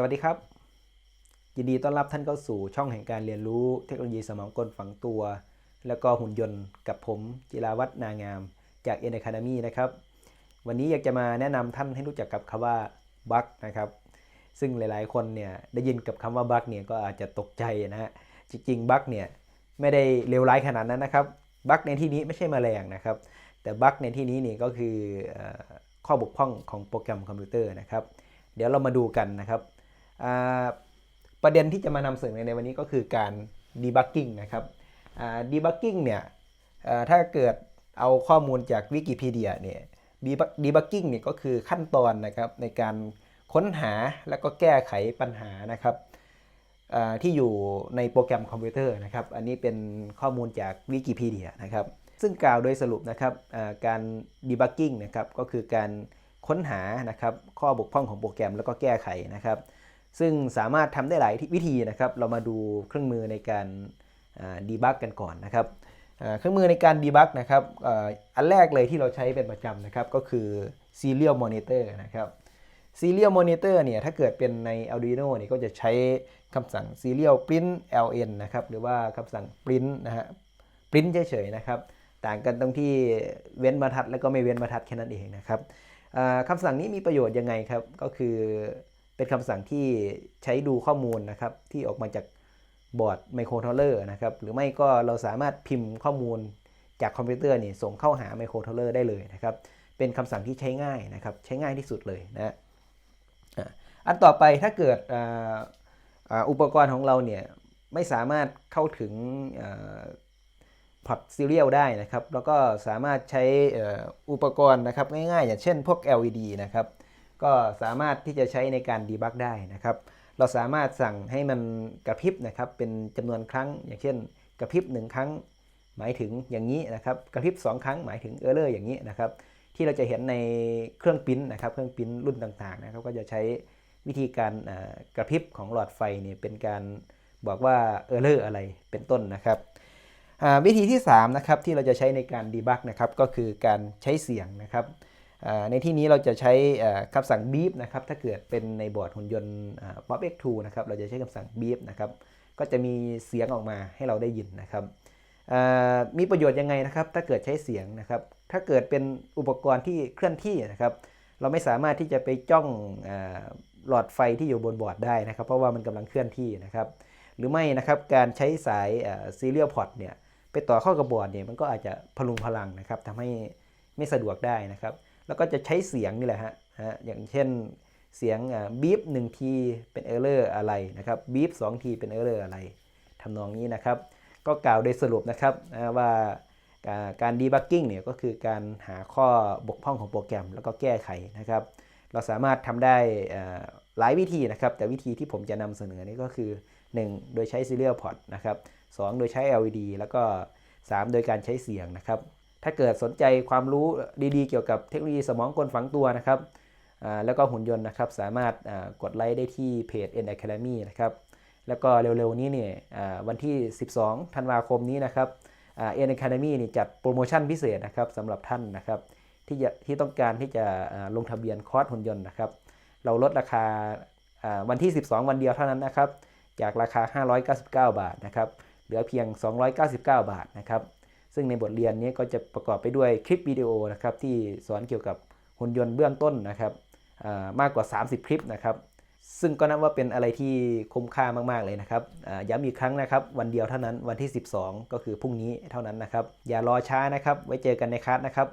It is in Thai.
สวัสดีครับ ยินดีต้อนรับท่านเข้าสู่ช่องแห่งการเรียนรู้เทคโนโลยีสมองกลฝังตัว แล้วก็หุ่นยนต์กับผมจิราวัฒนางาม จาก N Academy นะครับ วันนี้อยากจะมาแนะนำท่านให้รู้จักกับคำว่าบั๊กนะครับ ซึ่งหลายๆ คนเนี่ยได้ยินกับคำว่าบั๊กเนี่ยก็อาจจะตกใจนะฮะจริงๆบั๊กเนี่ยไม่ได้เลวร้ายขนาดนั้นนะครับบั๊กในที่นี้ไม่ใช่แมลงนะครับ แต่บั๊กในที่นี้นี่ก็คือข้อบกพร่องของโปรแกรมคอมพิวเตอร์นะครับ เดี๋ยวเรามาดูกันนะครับ ประเด็นที่จะมานำเสนอในวันนี้ก็คือการ debugging นะครับ debugging เนี่ยถ้าเกิดเอาข้อมูลจากวิกิพีเดียเนี่ย debugging เนี่ยก็คือขั้นตอนนะครับในการค้นหาแล้วก็แก้ไขปัญหานะครับที่อยู่ในโปรแกรมคอมพิวเตอร์นะครับ อันนี้เป็นข้อมูลจากวิกิพีเดียนะครับ ซึ่งกล่าวโดยสรุปนะครับการ debugging นะครับก็คือการค้นหานะครับข้อบกพร่องของโปรแกรมแล้วก็แก้ไขนะครับ ซึ่งสามารถทำได้หลายวิธีนะครับ เรามาดูเครื่องมือในการดีบักกันก่อนนะครับเครื่องมือในการดีบักนะครับอ,อันแรกเลยที่เราใช้เป็นประจำนะครับก็คือ serial monitor นะครับ serial monitor เนี่ยถ้าเกิดเป็นใน Arduino เนี่ยก็จะใช้คำสั่ง serial print ln นะครับหรือว่าคำสั่ง print นะฮะ print เฉยๆนะครับ ต่างกันตรงที่เว้นบรรทัดแล้วก็ไม่เว้นบรรทัดแค่นั้นเองนะครับคำสั่งนี้มีประโยชน์ยังไงครับก็คือ เป็นคำสั่งที่ใช้ดูข้อมูลนะครับ ที่ออกมาจากบอร์ดไมโคร c ท n เลอร์นะครับ หรือไม่ก็เราสามารถพิมพ์ข้อมูลจากคอมพิวเตอร์นี่ส่งเข้าหาไมโคร c ท n เลอร์ได้เลยนะครับ เป็นคำสั่งที่ใช้ง่ายนะครับ ใช้ง่ายที่สุดเลยนะอันต่อไปถ้าเกิดอ,อุปกรณ์ของเราเนี่ยไม่สามารถเข้าถึงพอร์ตซีเรียลได้นะครับ แล้วก็สามารถใช้อุปกรณ์นะครับง่ายๆ อย่างเช่นพวก LED นะครับ ก็สามารถที่จะใช้ในการดีบักได้นะครับ เราสามารถสั่งให้มันกระพริบนะครับเป็นจำนวนครั้ง อย่างเช่น กระพริบหนึ่งครั้ง หมายถึงอย่างนี้นะครับ กระพริบ 2 ครั้งหมายถึงเออร์เลอร์อย่างนี้นะครับ ที่เราจะเห็นในเครื่องปิ้นนะครับ เครื่องปิ้นรุ่นต่างๆนะครับ ก็จะใช้วิธีการกระพริบของหลอดไฟเนี่ยเป็นการบอกว่าเออร์เลอร์อะไรเป็นต้นนะครับวิธีที่3นะครับที่เราจะใช้ในการดีบักนะครับก็คือการใช้เสียงนะครับ ในที่นี้เราจะใช้อ่าคำสั่งบีบนะครับ ถ้าเกิดเป็นในบอร์ดหุ่นยนต์ Pop X2 นะครับ เราจะใช้คำสั่งบีบนะครับ ก็จะมีเสียงออกมาให้เราได้ยินนะครับ มีประโยชน์ยังไงนะครับ ถ้าเกิดใช้เสียงนะครับ ถ้าเกิดเป็นอุปกรณ์ที่เคลื่อนที่นะครับ เราไม่สามารถที่จะไปจ้องหลอดไฟที่อยู่บนบอร์ดได้นะครับ เพราะว่ามันกำลังเคลื่อนที่นะครับ หรือไม่นะครับการใช้สายซีเรียลพอร์ตเนี่ยไปต่อเข้ากับบอร์ดเนี่ยมันก็อาจจะพลุงพลังนะครับทำให้ไม่สะดวกได้นะครับ แล้วก็จะใช้เสียงนี่แหละฮะฮะอย่างเช่นเสียงบีบหนึ่งทีเป็นเออร์เลอร์อะไรนะครับบีบสองทีเป็นเออร์เลอร์อะไรทำนองนี้นะครับ ก็กล่าวโดยสรุปนะครับว่าการดีบักกิ้งเนี่ยก็คือการหาข้อบกพร่องของโปรแกรมแล้วก็แก้ไขนะครับ เราสามารถทำได้หลายวิธีนะครับ แต่วิธีที่ผมจะนำเสนอนี่ก็คือ 1. โดยใช้ Serial Port นะครับ 2. โดยใช้ LED แล้วก็ 3. โดยการใช้เสียงนะครับ ถ้าเกิดสนใจความรู้ดีๆ เกี่ยวกับเทคโนโลยีสมองกลฝังตัวนะครับแล้วก็หุ่นยนต์นะครับสามารถกดไลค์ได้ที่เพจ N Academy นะครับแล้วก็เร็วๆนี้เนี่ยวันที่ 12 ธันวาคมนี้นะครับเอ็นแอคาเดมี่นี่จัดโปรโมชั่นพิเศษนะครับสำหรับท่านนะครับที่จะที่ต้องการที่จะลงทะเบียนคอร์สหุ่นยนต์นะครับ เราลดราคาอ่าวันที่ 12 วันเดียวเท่านั้นนะครับ จากราคา 599 บาทนะครับเหลือเพียง 299 บาทนะครับ ซึ่งในบทเรียนนี้ก็จะประกอบไปด้วยคลิปวิดีโอนะครับที่สอนเกี่ยวกับหุ่นยนต์เบื้องต้นนะครับมากกว่า 30 คลิปนะครับ ซึ่งก็นับว่าเป็นอะไรที่คุ้มค่ามาก ๆ เลยนะครับย้ำอีกครั้งนะครับ วันเดียวเท่านั้นวันที่ 12 ก็คือพรุ่งนี้เท่านั้นนะครับ อย่ารอช้านะครับ ไว้เจอกันในคลาสนะครับ